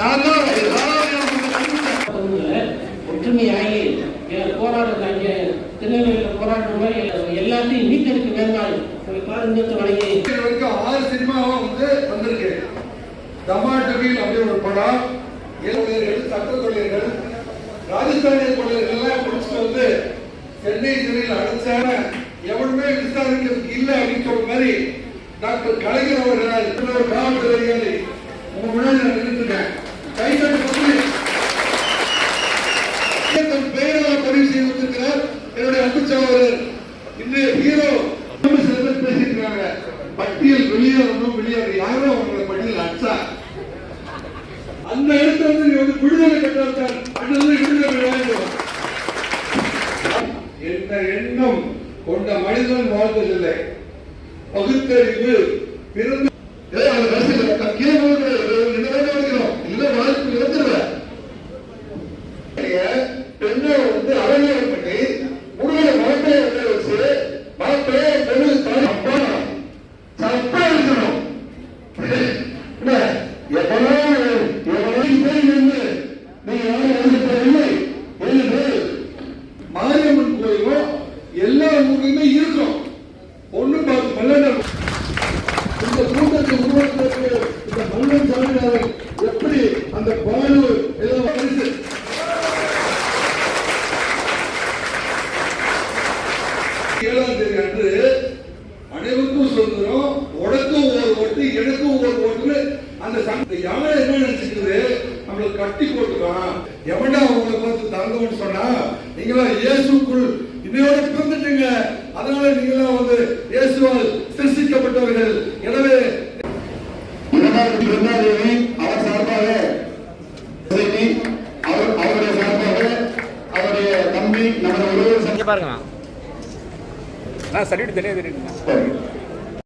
நான் தான் ஒற்றுமையாகி எ- போராடுறாங்க திருநெல்வேலியில் போராடுற மாதிரி எல்லாத்தையும் மீட்டெடுக்க வேண்டாம் பாருங்க வழங்கி இது வரைக்கும் ஆறு சினிமாவும் வந்து வந்திருக்கு தமாட்டவில் அப்படி ஒரு படம் இளைஞர்கள் சட்ட கொள்ளையர்கள் ராஜஸ்தானிய கொள்ளையர்கள் எல்லாம் வந்து சென்னை சிறையில் அடைச்சான எவனுமே விசாரிக்கிறதுக்கு இல்லை அப்படின்னு சொல்ற மாதிரி டாக்டர் கலைஞர் அவர்கள் இன்னொரு காவல்துறை அதிகாரி உங்க என்னுடைய அன்பு சகோதரர் இன்றைய ஹீரோ சில பேர் பேசியிருக்காங்க பட்டியல் வெளியேறணும் வெளியேற யாரும் அவங்களை பட்டியல் அச்சா அந்த இடத்துல வந்து நீ வந்து விடுதலை பெற்றால் அடுத்தது விடுதலை வேண்டும் என்ற எண்ணம் கொண்ட மனிதன் வாழ்ந்ததில்லை பகுத்தறிவு பிறந்த இந்த இந்த மல்லன் சாமியார் எப்படி அந்த பாலு எல்லாம் பரிசு ஏழாம் தேதி அன்று அனைவருக்கும் சுதந்திரம் ஒரு ஓட்டு எனக்கும் ஒரு ஓட்டுன்னு அந்த சங்க என்ன நினைச்சுக்குது? நம்மளுக்கு கட்டி போட்டுக்கலாம் எவன்டா உங்களுக்கு வந்து தங்கம்னு சொன்னா நீங்களா இயேசுக்குள் இன்னையோட பிறந்துட்டீங்க. அதனால நீங்களாம் வந்து இயேசுவால் தேதி அவர் சார்பாக அவர் அவருடைய சார்பாக அவருடைய தம்பி நமது உறவு இங்கே பாருங்கண்ணா. நான்